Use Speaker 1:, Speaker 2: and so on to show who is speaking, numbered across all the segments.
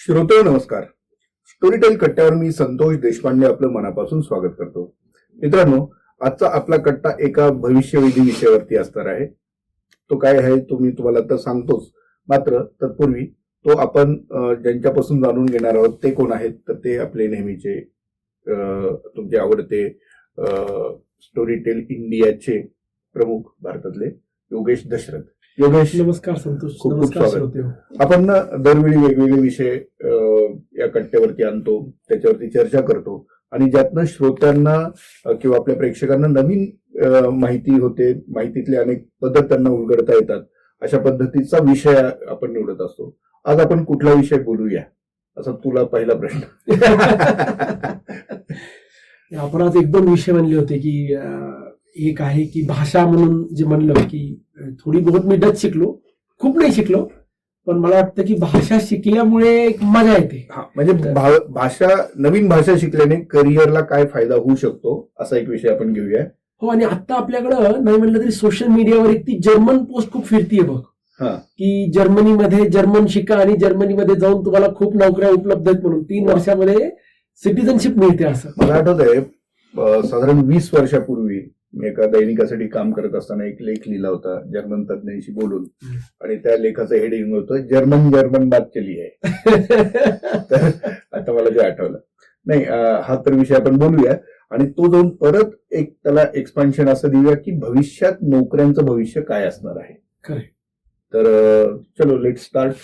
Speaker 1: श्रोते नमस्कार. स्टोरीटेल कट्ट्यावर मी संतोष देशपांडे आपलं मनापासून स्वागत करतो. मित्रांनो आजचा आपला कट्टा एका भविष्यवेधी विषयावरती असणार आहे. तो काय आहे तो मी तुम्हाला तर सांगतोच. मात्र तत्पूर्वी तो आपण ज्यांच्यापासून जाणून घेणार आहोत ते कोण आहेत तर ते आपले नेहमीचे तुमचे आवडते स्टोरीटेल इंडियाचे प्रमुख भारतातले योगेश दशरथ. योगेश
Speaker 2: नमस्कार संतोष.
Speaker 1: खूप खूप स्वागत.
Speaker 2: श्रोते
Speaker 1: आपण ना दरवेळी वेगवेगळे विषय या कट्ट्यावरती आणतो त्याच्यावरती चर्चा करतो. आणि ज्यातनं श्रोत्यांना किंवा आपल्या प्रेक्षकांना नवीन माहिती होते माहितीतले अनेक बदल त्यांना उलगडता येतात अशा पद्धतीचा विषय आपण निवडत असतो. आज आपण कुठला विषय बोलूया? असा तुला पहिला प्रश्न.
Speaker 2: आपण आज एक दोन विषय म्हणले होते की एक आहे की भाषा म्हणून जे म्हणलं की थोडी बहुत मी डच शिकलो खूप नाही शिकलो पण मला वाटतं की भाषा शिकल्यामुळे एक मजा येते.
Speaker 1: हा, म्हणजे भाषा नवीन भाषा शिकल्याने करिअरला काय फायदा होऊ शकतो असा एक विषय आपण घेऊया.
Speaker 2: हो आणि आता आपल्याकडं नाही म्हणलं तरी सोशल मीडियावर एक ती जर्मन पोस्ट खूप फिरतीये बघ.
Speaker 1: हा.
Speaker 2: की जर्मनीमध्ये जर्मन शिका आणि जर्मनीमध्ये जाऊन तुम्हाला खूप नोकऱ्या उपलब्ध आहेत म्हणून. तीन. वर्षामध्ये सिटिझनशिप मिळते असं.
Speaker 1: मला आठवत आहे साधारण वीस वर्षापूर्वी मी एका दैनिकासाठी काम करत असताना एक लेख लिहिला होता जर्मन तज्ञांशी बोलून. आणि त्या लेखाचं हेडिंग होतं जर्मन जर्मन बात केली आहे तर आता मला ते आठवलं. नाही हा तर विषय आपण बोलूया. आणि तो जाऊन परत एक त्याला एक्सपान्शन असं देऊया की भविष्यात नोकऱ्यांचं भविष्य काय असणार आहे. तर चलो लेट स्टार्ट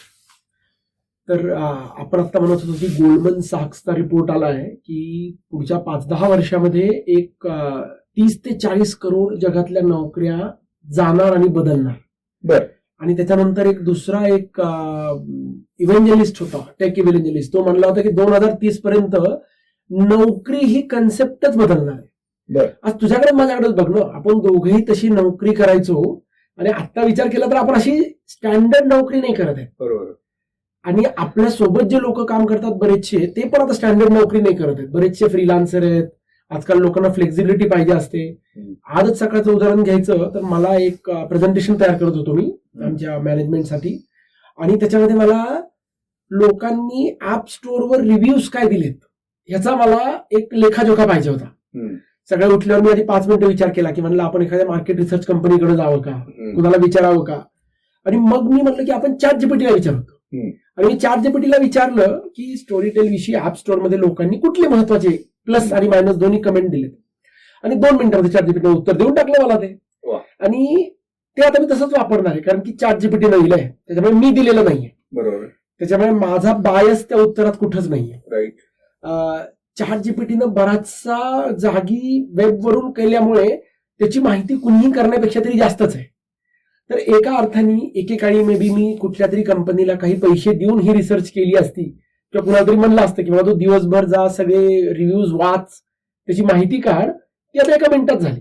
Speaker 2: तर आपण आता म्हणत होतो की गोल्डमन साक्सचा रिपोर्ट आला आहे की पुढच्या पाच दहा वर्षामध्ये एक तीस ते चाळीस करोड जगातल्या नोकऱ्या जाणार आणि बदलणार.
Speaker 1: बर.
Speaker 2: आणि त्याच्यानंतर एक दुसरा एक इव्हेंजलिस्ट होता टेक इव्हेंजलिस्ट तो म्हणला होता की दोन हजार तीस पर्यंत नोकरी ही कन्सेप्टच बदलणार आहे.
Speaker 1: बर.
Speaker 2: आज तुझ्याकडे माझ्याकडे बघ ना आपण दोघेही तशी नोकरी करायचो आणि आता विचार केला तर आपण अशी स्टँडर्ड नोकरी नाही करत आहे.
Speaker 1: बरोबर.
Speaker 2: आणि आपल्यासोबत जे लोक काम करतात बरेचसे ते पण आता स्टँडर्ड नोकरी नाही करत आहेत. बरेचसे फ्रीलान्सर आहेत आजकाल लोकांना फ्लेक्झिबिलिटी पाहिजे असते. आजच सकाळचं उदाहरण घ्यायचं तर मला एक प्रेझेंटेशन तयार करत होतो मी आमच्या मॅनेजमेंटसाठी आणि त्याच्यामध्ये मला लोकांनी ऍप स्टोअरवर रिव्ह्यूज काय दिलेत ह्याचा मला एक लेखाजोखा पाहिजे होता. सगळ्या उठल्यावर मी आधी पाच मिनिटं विचार केला की म्हणलं आपण एखाद्या मार्केट रिसर्च कंपनीकडे जावं का. कुणाला विचारावं का आणि मग मी म्हटलं की आपण चार जीपीटीला विचारतो. आणि मी चार जीपीटीला विचारलं की स्टोरी टेल विषयी ऍप स्टोअरमध्ये लोकांनी कुठले महत्त्वाचे प्लस आणि मायनस दोन्ही कमेंट दिलेत. आणि दोन मिनिटांमध्ये चार जीपीटी उत्तर देऊन टाकलं मला ते. आणि ते आता मी तसंच वापरणार आहे कारण की चार जीपीटी दिलंय त्याच्यामुळे मी दिलेलं नाहीये.
Speaker 1: बरोबर.
Speaker 2: त्याच्यामुळे माझा बायस त्या उत्तरात कुठंच नाहीये.
Speaker 1: राईट
Speaker 2: चार जीपीटीनं बराचसा जागी वेबवरून केल्यामुळे त्याची माहिती कुणीही करण्यापेक्षा तरी जास्तच आहे. तर एका अर्थाने एकेकाळी मे बी मी कुठल्या तरी कंपनीला काही पैसे देऊन ही रिसर्च केली असती किंवा कुणाला तरी म्हणलं असतं की बाबा तू दिवसभर जा सगळे रिव्ह्यूज वाच त्याची माहिती काढ ती आता एका मिनिटात झाली.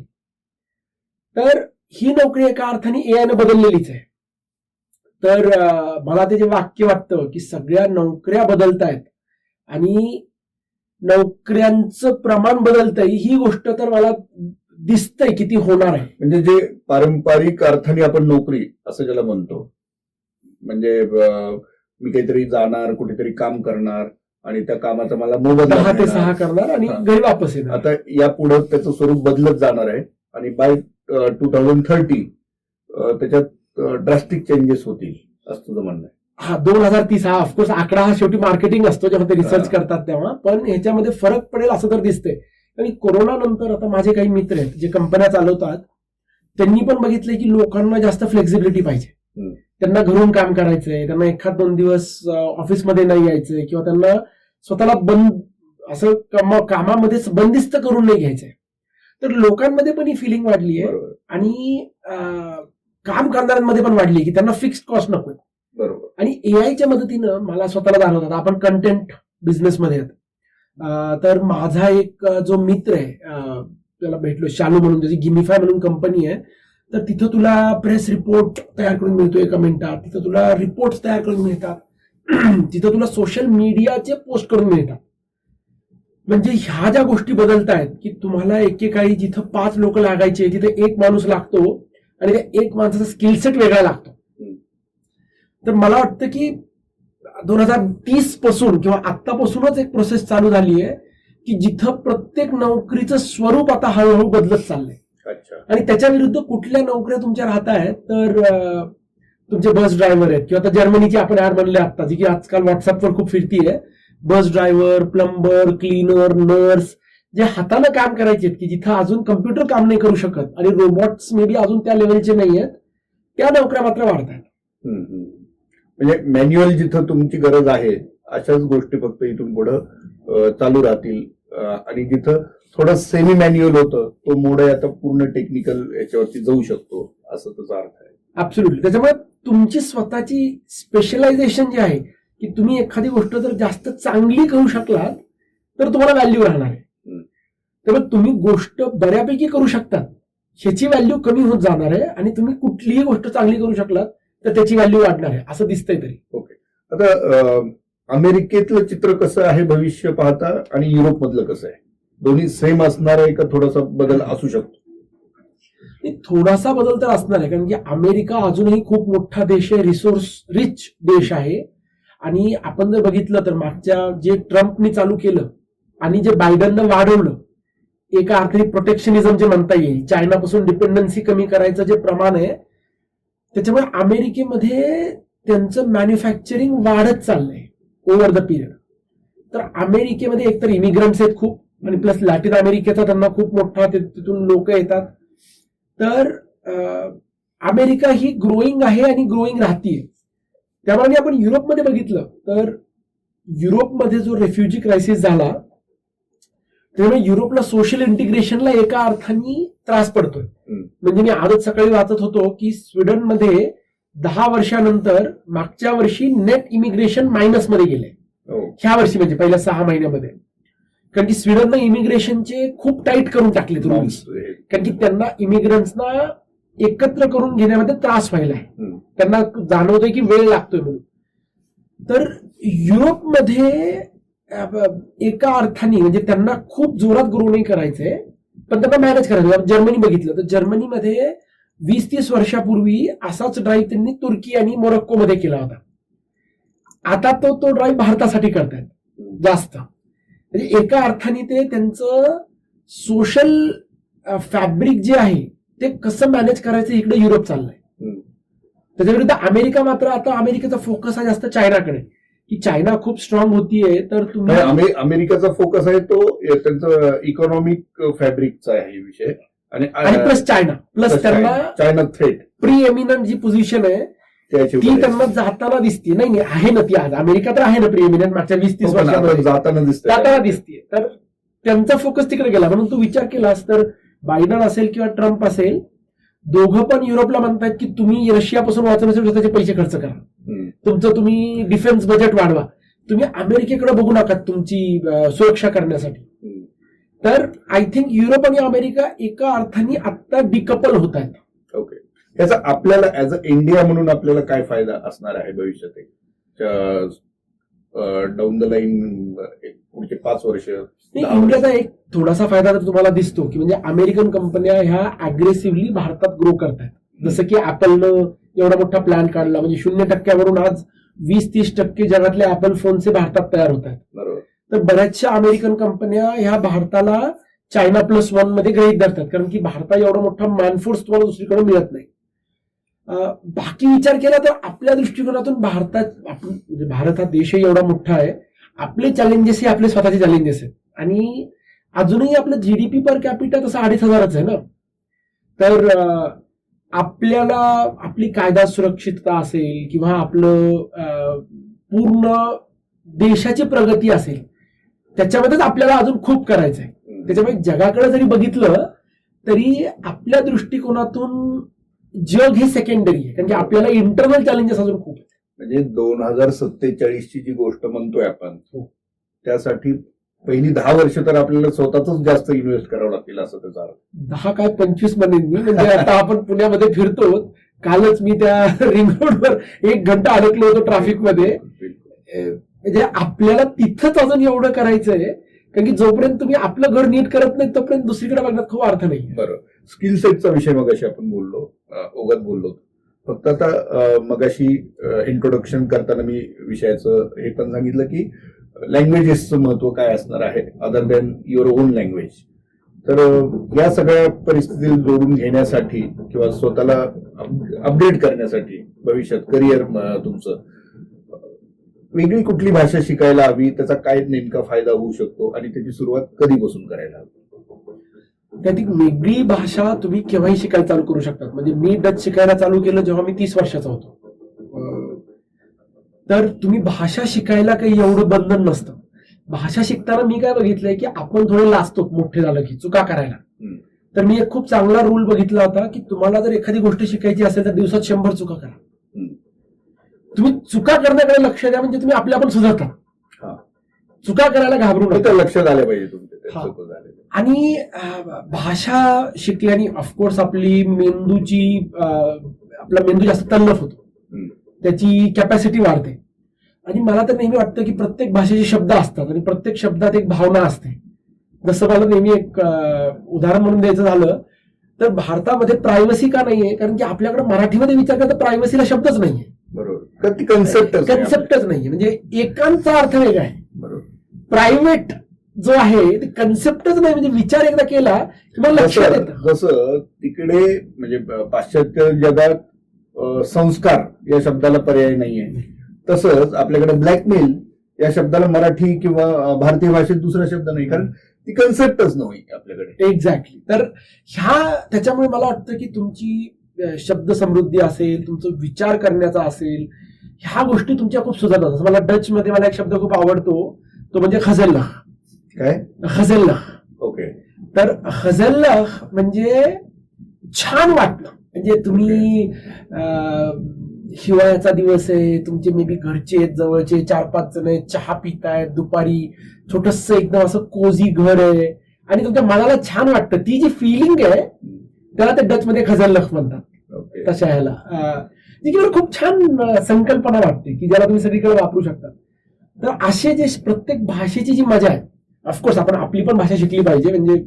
Speaker 2: तर ही नोकरी एका अर्थाने ए आयनं बदललेलीच आहे. तर मला ते जे वाक्य वाटतं की सगळ्या नोकऱ्या बदलतायत आणि नोकऱ्यांचं प्रमाण बदलतंय ही गोष्ट तर मला दिसतंय की ती होणार आहे.
Speaker 1: म्हणजे जे पारंपरिक अर्थाने आपण नोकरी असं ज्याला म्हणतो म्हणजे मी काहीतरी जाणार कुठेतरी काम करणार आणि त्या कामाचा मला मोबदला
Speaker 2: दहा ते. सहा करणार आणि. घरी वापस येणार
Speaker 1: आता या पुढे त्याचं स्वरूप बदलत जाणार आहे आणि बाय टू थाउजंड थर्टी त्याच्यात ड्रास्टिक चेंजेस होतील असं तुझं म्हणणं आहे
Speaker 2: हा दोन हजार तीस हा ऑफकोर्स आकडा हा शेवटी मार्केटिंग असतो जेव्हा ते रिसर्च. करतात तेव्हा पण ह्याच्यामध्ये फरक पडेल असं तर दिसतंय आणि कोरोना नंतर आता माझे काही मित्र आहेत जे कंपन्या चालवतात त्यांनी पण बघितलंय की लोकांना जास्त फ्लेक्झिबिलिटी पाहिजे. त्यांना घरून काम करायचंय त्यांना एखाद दोन दिवस ऑफिसमध्ये नाही यायचंय किंवा त्यांना स्वतःला बंद असं कामा- कामामध्येच बंदिस्त करून नाही घ्यायचंय. तर लोकांमध्ये पण ही फिलिंग वाढली आहे आणि काम करणाऱ्यांमध्ये पण वाढली की त्यांना फिक्स्ड कॉस्ट नको
Speaker 1: बरोबर.
Speaker 2: आणि एआयच्या मदतीनं मला स्वतःला जाणवतात आपण कंटेंट बिझनेसमध्ये तर माझा एक जो मित्र आहे त्याला भेटलो शालू म्हणून त्याची गिमिफाय म्हणून कंपनी आहे. तर तिथं तुला प्रेस रिपोर्ट तयार करून मिळतो एका मिनिटात. तिथं तुला रिपोर्ट तयार करून मिळतात. तिथं तुला सोशल मीडियाचे पोस्ट करून मिळतात. म्हणजे ह्या ज्या गोष्टी बदलत आहेत की तुम्हाला एकेकाळी जिथं पाच लोक लागायचे तिथे एक माणूस लागतो आणि त्या एक माणसाचा स्किल सेट वेगळा लागतो. तर मला वाटतं की दोन हजार तीसपासून किंवा आत्तापासूनच एक प्रोसेस चालू झाली आहे की जिथं प्रत्येक नोकरीचं स्वरूप आता हळूहळू बदलत चाललंय.
Speaker 1: अच्छा.
Speaker 2: आणि त्याच्या विरुद्ध कुठल्या नोकऱ्या तुमच्या राहत आहेत? तर तुमचे बस ड्रायव्हर आहेत. किंवा आता जर्मनीची आपण ऍड म्हणले आता जी की आजकाल व्हॉट्सअपवर खूप फिरतीये. Bus driver plumber cleaner nurse जे हातानं काम करायचे आहेत की जिथं अजून कम्प्युटर काम नाही करू शकत आणि रोबोट्स मे बी अजून त्या लेवलचे नाही आहेत त्या नोकऱ्या मात्र वाढत आहेत.
Speaker 1: हम्म, हम्म. म्हणजे मॅन्युअल जिथं तुमची गरज आहे अशाच गोष्टी फक्त इथून पुढं चालू राहतील. आणि जिथं थोडं सेमी मॅन्युअल होतं. तो मोड आता पूर्ण टेक्निकल याच्यावरती जाऊ शकतो असं त्याचा अर्थ आहे.
Speaker 2: ऍब्सोल्युटली त्याच्यामुळे तुमची स्वतःची स्पेशलायझेशन जी आहे की तुम्ही एखादी गोष्ट जर जास्त चांगली करू शकलात तर तुम्हाला व्हॅल्यू राहणार आहे. त्यामुळे तुम्ही गोष्ट बऱ्यापैकी करू शकतात. ह्याची व्हॅल्यू कमी होत जाणार आहे आणि तुम्ही कुठलीही गोष्ट चांगली करू शकलात तर त्याची व्हॅल्यू वाढणार आहे असं दिसतंय तरी.
Speaker 1: आता अं, अमेरिकेतलं चित्र कसं आहे भविष्य पाहता आणि युरोप मधलं कसं आहे? दोन्ही सेम असणार आहे का थोडासा बदल असू शकतो?
Speaker 2: थोडासा बदल तर असणार आहे कारण की अमेरिका अजूनही खूप मोठा देश आहे रिसोर्स रिच देश आहे. आणि आपण जर बघितलं तर मागच्या जे ट्रम्पनी चालू केलं आणि जे बायडननं वाढवलं एका अर्थी प्रोटेक्शनिझम जे म्हणता येईल चायनापासून डिपेंडन्सी कमी करायचं जे प्रमाण आहे त्याच्यामुळे अमेरिकेमध्ये त्यांचं मॅन्युफॅक्चरिंग वाढत चाललंय ओव्हर द पिरियड तर अमेरिकेमध्ये एकतर इमिग्रंट्स आहेत खूप आणि प्लस लॅटिन अमेरिकेचा त्यांना खूप मोठा तिथून लोक येतात. तर अमेरिका ही ग्रोईंग आहे आणि ग्रोईंग राहतीये. त्यामुळे आपण युरोपमध्ये बघितलं तर युरोपमध्ये जो रेफ्युजी क्रायसिस झाला त्यामुळे युरोपला सोशल इंटिग्रेशनला एका अर्थाने त्रास पडतोय. म्हणजे मी आजच सकाळी वाचत होतो की स्वीडनमध्ये दहा वर्षानंतर मागच्या वर्षी नेट इमिग्रेशन मायनसमध्ये गेले.
Speaker 1: हो.
Speaker 2: ह्या वर्षी म्हणजे पहिल्या सहा महिन्यामध्ये. कारण की स्वीडननं इमिग्रेशनचे खूप टाईट करून टाकले रूल्स कारण की त्यांना इमिग्रंट्सना एकत्र करून घेण्यामध्ये त्रास व्हायला आहे. त्यांना जाणवतंय की वेळ लागतोय म्हणून. तर युरोपमध्ये एका अर्थाने म्हणजे त्यांना खूप जोरात ग्रो नाही करायचंय पण त्यांना मॅनेज करायचं जर्मनी बघितलं तर जर्मनीमध्ये वीस तीस वर्षापूर्वी असाच ड्राईव्ह त्यांनी तुर्की आणि मोरक्को मध्ये केला होता. आता तो तो ड्राईव्ह भारतासाठी करतायत जास्त. म्हणजे एका अर्थाने ते त्यांचं सोशल फॅब्रिक जे आहे ते कसं मॅनेज करायचं इकडे युरोप चाललंय. त्याच्याविरुद्ध अमेरिका मात्र आता अमेरिकेचा फोकस हा जास्त चायनाकडे. की चायना खूप स्ट्रॉंग होतीये तर तुम्ही
Speaker 1: अमेरिकेचा फोकस आहे तो त्यांचं इकॉनॉमिक फॅब्रिकचा आहे विषय. आणि
Speaker 2: प्लस चायना. प्लस त्यांना
Speaker 1: चायना थ्रेट
Speaker 2: प्री एमिनंट जी पोझिशन आहे ती त्यांना जाताना दिसते. नाही नाही आहे ना ती आज. अमेरिका तर आहे ना प्री एमिनंट मागच्या वीस तीस
Speaker 1: हो,
Speaker 2: वर्षामध्ये.
Speaker 1: जाताना दिसत
Speaker 2: जाताना दिसते. तर त्यांचा फोकस तिकडे गेला. म्हणून तू विचार केलास तर बायडन असेल किंवा ट्रम्प असेल दोघं पण युरोपला म्हणतात की तुम्ही रशियापासून वाचवण्यासाठी स्वतःचे पैसे खर्च करा. तुमचं तुम्ही डिफेन्स बजेट वाढवा. तुम्ही अमेरिकेकडे बघू नका तुमची सुरक्षा करण्यासाठी. तर आय थिंक युरोप आणि अमेरिका एका अर्थाने आत्ता डिकपल होत आहेत
Speaker 1: ओके याचा आपल्याला ऍज अ इंडिया म्हणून आपल्याला काय फायदा असणार आहे भविष्यात डाऊन द लाईन पुढचे पाच वर्ष.
Speaker 2: इंडियाचा एक थोडासा फायदा तर तुम्हाला दिसतो की म्हणजे अमेरिकन कंपन्या ह्या अग्रेसिव्हली भारतात ग्रो करतायत. जसं की ऍपलनं एवढा मोठा प्लॅन काढला म्हणजे शून्य टक्क्यावरून आज वीस तीस टक्के जगातले ऍपल फोनचे भारतात तयार होत आहेत
Speaker 1: बरोबर.
Speaker 2: तर बऱ्याचशा अमेरिकन कंपन्या ह्या भारताला चायना प्लस वनमध्ये गृहीत धरतात कारण की भारतात एवढा मोठा मॅनफोर्स तुम्हाला दुसरीकडे मिळत नाही. बाकी विचार केला तर आपल्या दृष्टिकोनातून भारतात आपण म्हणजे भारत हा देशही एवढा मोठा आहे. आपले चॅलेंजेस हे आपले स्वतःचे चॅलेंजेस आहेत. आणि अजूनही आपलं जीडीपी पर कॅपिटा तसं अडीच हजारच आहे ना? तर आपल्याला आपली कायदा सुरक्षितता असेल किंवा आपलं पूर्ण देशाची प्रगती असेल त्याच्यामध्येच आपल्याला अजून खूप करायचं आहे त्याच्यामुळे जगाकडे जरी बघितलं तरी आपल्या दृष्टिकोनातून जग हे सेकंडरी आहे. कारण की आपल्याला इंटरनल चॅलेंजेस अजून खूप आहेत.
Speaker 1: म्हणजे दोन हजार सत्तेचाळीस ची जी गोष्ट म्हणतोय आपण
Speaker 2: हो.
Speaker 1: त्यासाठी पहिली दहा वर्ष तर आपल्याला स्वतःच जास्त इन्व्हेस्ट करावं लागतील असं त्याचा
Speaker 2: दहा काय पंचवीस म्हणेन मी म्हणजे आता आपण पुण्यामध्ये फिरतो कालच मी त्या रिंग रोडवर एक घंटा अडकलो होतो ट्रॅफिकमध्ये. म्हणजे आपल्याला तिथंच अजून एवढं करायचंय कारण की जोपर्यंत तुम्ही आपलं घर नीट करत नाही तोपर्यंत दुसरीकडे बघण्यात खूप अर्थ नाही
Speaker 1: बरं. स्किल सेटचा विषय मग आपण बोललो. ओघात बोललो फक्त आता मगाशी इंट्रोडक्शन करताना मी विषयाचं हे पण सांगितलं की लँग्वेजेसचं महत्त्व काय असणार आहे other than your own language तर या सगळ्या परिस्थितीत जोडून घेण्यासाठी किंवा स्वतःला अपग्रेड करण्यासाठी भविष्यात करिअर तुमचं वेगळी कुठली भाषा शिकायला हवी त्याचा काय नेमका फायदा होऊ शकतो आणि त्याची सुरुवात कधीपासून करायला हवी?
Speaker 2: त्यात एक वेगळी भाषा तुम्ही केव्हाही शिकायला चालू करू शकतात. म्हणजे मी डच शिकायला चालू केलं जेव्हा मी तीस वर्षाचा होतो. तर तुम्ही भाषा शिकायला काही एवढं बंधन नसतं. भाषा शिकताना मी काय बघितलंय की आपण थोडे लाजतो मोठे झालं की चुका करायला. तर मी एक खूप चांगला रूल बघितला होता की तुम्हाला जर एखादी गोष्ट शिकायची असेल तर दिवसात शंभर चुका करा. तुम्ही चुका करण्याकडे लक्ष द्या म्हणजे तुम्ही आपल्या आपण सुधारता. चुका करायला घाबरू नका.
Speaker 1: लक्षात आले पाहिजे
Speaker 2: आणि भाषा शिकल्याने ऑफकोर्स आपली मेंदूची आपला मेंदू जास्त तल्लफ होतो. त्याची कॅपॅसिटी वाढते. आणि मला तर नेहमी वाटतं की प्रत्येक भाषेचे शब्द असतात आणि प्रत्येक शब्दात एक भावना असते. जसं मला नेहमी एक उदाहरण म्हणून द्यायचं झालं तर भारतामध्ये प्रायव्हसी का नाहीये? कारण की आपल्याकडे मराठीमध्ये विचार करता प्रायव्हसीला शब्दच नाहीये.
Speaker 1: बरोबर. कन्सेप्ट
Speaker 2: कन्सेप्टच नाहीये. म्हणजे एकांचा अर्थ वेगळा आहे.
Speaker 1: बरोबर.
Speaker 2: प्रायव्हेट जो आहे ते कन्सेप्टच नाही म्हणजे विचार एकदा केला की मला लक्षात
Speaker 1: जसं
Speaker 2: येतं.
Speaker 1: जसं तिकडे म्हणजे पाश्चात्य जगात संस्कार या शब्दाला पर्याय नाहीये. तसंच आपल्याकडे ब्लॅकमेल या शब्दाला मराठी किंवा भारतीय भाषेत दुसरा शब्द नाही कारण ती कन्सेप्टच नाही आपल्याकडे.
Speaker 2: एक्झॅक्टली तर ह्या त्याच्यामुळे मला वाटतं की तुमची शब्द समृद्धी असेल तुमचं विचार करण्याचा असेल ह्या गोष्टी तुमच्या खूप सुधारतात. मला डच मध्ये मला एक शब्द खूप आवडतो तो म्हणजे खझेल्ला
Speaker 1: काय?
Speaker 2: खझेल्ला
Speaker 1: ओके.
Speaker 2: तर खझेल्ला म्हणजे छान वाटणं. म्हणजे तुम्ही हिवाळ्याचा दिवस आहे तुमचे मे बी घरचे आहेत जवळचे चार पाच जण आहेत चहा पितायत दुपारी छोटस एकदम असं कोझी घर आहे. आणि तुमच्या मनाला छान वाटतं. ती जी फिलिंग आहे त्याला ते डच मध्ये खझेल्लख म्हणतात. तशा ह्याला. अं, ती किती खूप छान संकल्पना वाटते की ज्याला तुम्ही सगळीकडे वापरू शकता. तर असे जे प्रत्येक भाषेची जी मजा आहे ऑफकोर्स आपण आपली पण भाषा शिकली पाहिजे. म्हणजे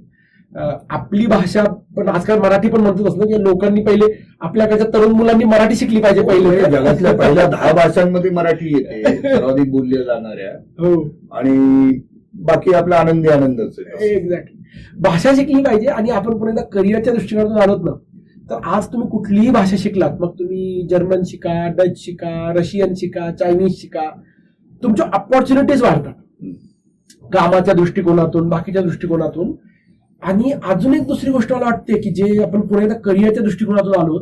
Speaker 2: आपली भाषा पण आजकाल मराठी पण म्हणतोच ना की लोकांनी पहिले आपल्याकडच्या तरुण मुलांनी मराठी शिकली पाहिजे
Speaker 1: पहिले.
Speaker 2: पहिले
Speaker 1: जगातल्या पहिल्या दहा भाषांमध्ये मराठी येते. सर्वाधिक बोलल्या जाणाऱ्या.
Speaker 2: हो.
Speaker 1: आणि बाकी आपला आनंदी आनंदच आहे.
Speaker 2: एक्झॅक्टली भाषा शिकली पाहिजे आणि आपण पुन्हा एकदा करिअरच्या दृष्टिकोनातून आलोत ना तर आज तुम्ही कुठलीही भाषा शिकलात मग तुम्ही जर्मन शिका डच शिका रशियन शिका चायनीज शिका तुमच्या ऑपॉर्च्युनिटीज वाढतात. कामाच्या दृष्टिकोनातून बाकीच्या दृष्टिकोनातून. आणि अजून एक दुसरी गोष्ट मला वाटते की जे आपण पुन्हा एकदा करिअरच्या दृष्टिकोनातून आलो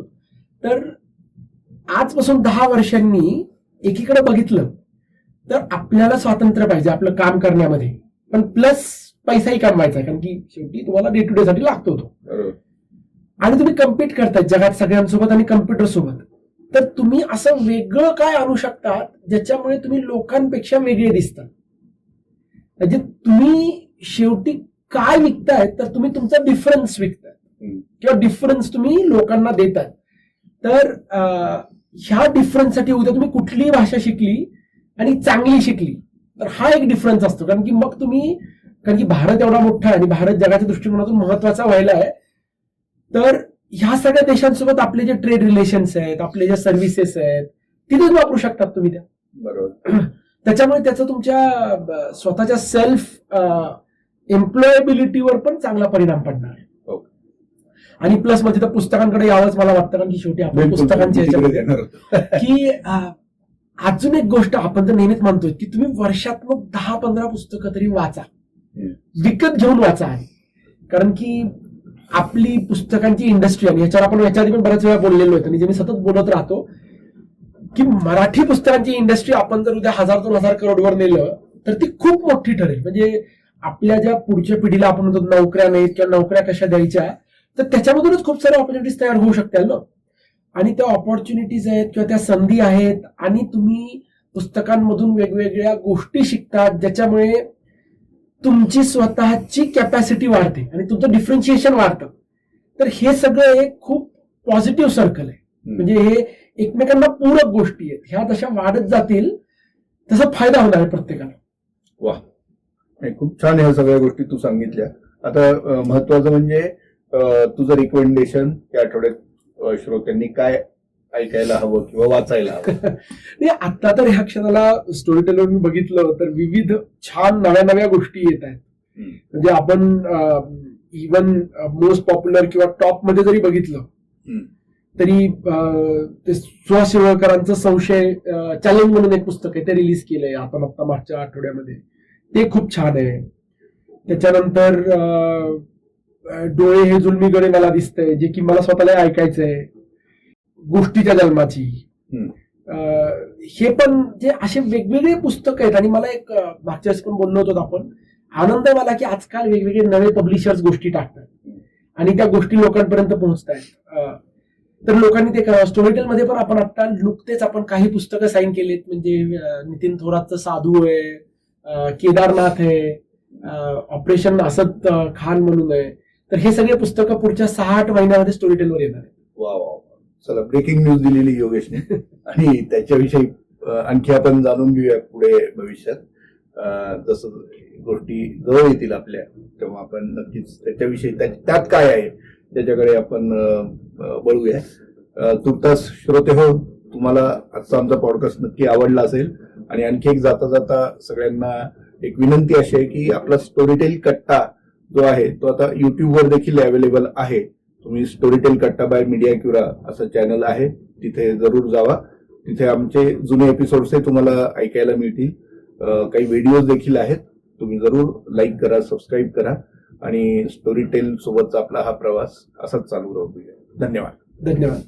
Speaker 2: तर आजपासून दहा वर्षांनी एकीकडे बघितलं तर आपल्याला स्वातंत्र्य पाहिजे आपलं काम करण्यामध्ये. पण प्लस पैसाही कमवायचा कारण की शेवटी तुम्हाला डे टू डे साठी लागतो तो. आणि तुम्ही कम्पीट करताय जगात सगळ्यांसोबत आणि कम्प्युटर सोबत तर तुम्ही असं वेगळं काय आणू शकतात ज्याच्यामुळे तुम्ही लोकांपेक्षा वेगळे दिसतात म्हणजे तुम्ही शेवटी काय विकताय तर तुम्ही तुमचा डिफरन्स विकताय. किंवा डिफरन्स तुम्ही लोकांना देताय. तर ह्या डिफरन्ससाठी उद्या तुम्ही कुठलीही भाषा शिकली आणि चांगली शिकली तर हा एक डिफरन्स असतो. कारण की मग तुम्ही कारण की भारत एवढा मोठा आहे आणि भारत जगाच्या दृष्टिकोनातून महत्त्वाचा व्हायला आहे. तर ह्या सगळ्या देशांसोबत आपले जे ट्रेड रिलेशन्स आहेत आपले जे सर्व्हिसेस आहेत तिथेच वापरू शकतात तुम्ही त्या.
Speaker 1: बरोबर.
Speaker 2: त्याच्यामुळे त्याचा तुमच्या स्वतःच्या सेल्फ एम्प्लॉयबिलिटीवर पण चांगला परिणाम पडणार आहे
Speaker 1: ओके.
Speaker 2: आणि प्लस मग तिथं पुस्तकांकडे यावंच मला वाटतं कारण की शेवटी आपण
Speaker 1: होतो.
Speaker 2: की अजून एक गोष्ट आपण तर नेहमीच म्हणतोय की तुम्ही वर्षात मग दहा पंधरा पुस्तकं तरी वाचा. विकत घेऊन वाचा आधी. कारण की आपली पुस्तकांची इंडस्ट्री आणि याच्यावर आपण याच्या आधी पण बऱ्याच वेळा बोललेलो आहे आणि जे मी सतत बोलत राहतो की मराठी पुस्तकांची इंडस्ट्री आपण जर उद्या हजार दोन हजार करोडवर नेलं तर ती खूप मोठी ठरेल. म्हणजे आपल्या ज्या पुढच्या पिढीला आपण म्हणतो नोकऱ्या नाहीत किंवा नोकऱ्या कशा द्यायच्या तर त्याच्यामधूनच खूप साऱ्या ऑपॉर्च्युनिटीज तयार होऊ शकतील ना. आणि त्या ऑपॉर्च्युनिटीज आहेत किंवा त्या संधी आहेत आणि तुम्ही पुस्तकांमधून वेगवेगळ्या गोष्टी शिकतात ज्याच्यामुळे तुमची स्वतःची कॅपॅसिटी वाढते आणि तुमचं डिफरन्शिएशन वाढतं. तर हे सगळं एक खूप पॉझिटिव्ह सर्कल आहे. म्हणजे हे एकमेकांना पूरक गोष्टी आहेत. ह्या जशा वाढत जातील तसा फायदा होणार आहे प्रत्येकाला.
Speaker 1: वा. नाही, खूप छान ह्या सगळ्या गोष्टी तू सांगितल्या. आता महत्वाचं म्हणजे तुझं रिकमेंडेशन या आठवड्यात श्रोत्यांनी काय ऐकायला हवं किंवा वाचायला हवं?
Speaker 2: नाही आता तर ह्या क्षणाला स्टोरी टेलर मी बघितलं तर विविध छान नव्या नव्या गोष्टी येत आहेत. म्हणजे आपण इवन मोस्ट पॉप्युलर किंवा टॉपमध्ये जरी बघितलं. तरी ते स्वसेवकांचं संशय चॅलेंज म्हणून एक पुस्तक आहे ते रिलीज केलंय आपण आता मागच्या आठवड्यामध्ये. ते खूप छान आहे. त्याच्यानंतर डोळे हे जुलमी गडे मला दिसतंय जे की मला स्वतःला ऐकायचंय. गोष्टीच्या जन्माची. हे पण जे असे वेगवेगळे पुस्तक आहेत आणि मला एक मागच्या वेळेस पण बोललो होतो आपण आनंद आहे मला की आजकाल वेगवेगळे नवे पब्लिशर्स गोष्टी टाकतात. आणि त्या गोष्टी लोकांपर्यंत पोहोचत आहेत तर लोकांनी ते करावं स्टोरीटेल मध्ये पण आपण आता नुकतेच आपण काही पुस्तकं साईन केलीत. म्हणजे नितीन थोरातचं साधू आहे केदारनाथ आहे ऑपरेशन असद अं, खान म्हणून आहे. तर हे सगळे पुस्तकं पुढच्या सहा आठ महिन्यामध्ये स्टोरीटेलवर येणार आहेत.
Speaker 1: वा वा. चला ब्रेकिंग न्यूज दिलेली योगेशने. आणि त्याच्याविषयी आणखी आपण जाणून घेऊया पुढे भविष्यात. जसं गोष्टी जवळ येतील आपल्या तेव्हा आपण नक्कीच त्याच्याविषयी त्या- त्यात काय आहे? त्याच्याकडे आपण वळूया तुर्तास श्रोते हो तुम्हाला आजचा आमचा पॉडकास्ट नक्की आवडला असेल. आणि आणखी एक जाता जाता सगळ्यांना एक विनंती अशी आहे की आपला स्टोरीटेल कट्टा जो आहे तो आता युट्यूबवर देखील अवेलेबल आहे. तुम्ही स्टोरीटेल कट्टा बाय मीडिया क्युरा असं चॅनल आहे तिथे जरूर जावा. तिथे आमचे जुने एपिसोड्स तुम्हाला ऐकायला मिळतील. काही व्हिडिओज देखील आहेत. तुम्ही जरूर लाईक करा सबस्क्राईब करा. आणि स्टोरी टेल सोबतचा आपला हा प्रवास असाच चालू राहू धन्यवाद.
Speaker 2: धन्यवाद.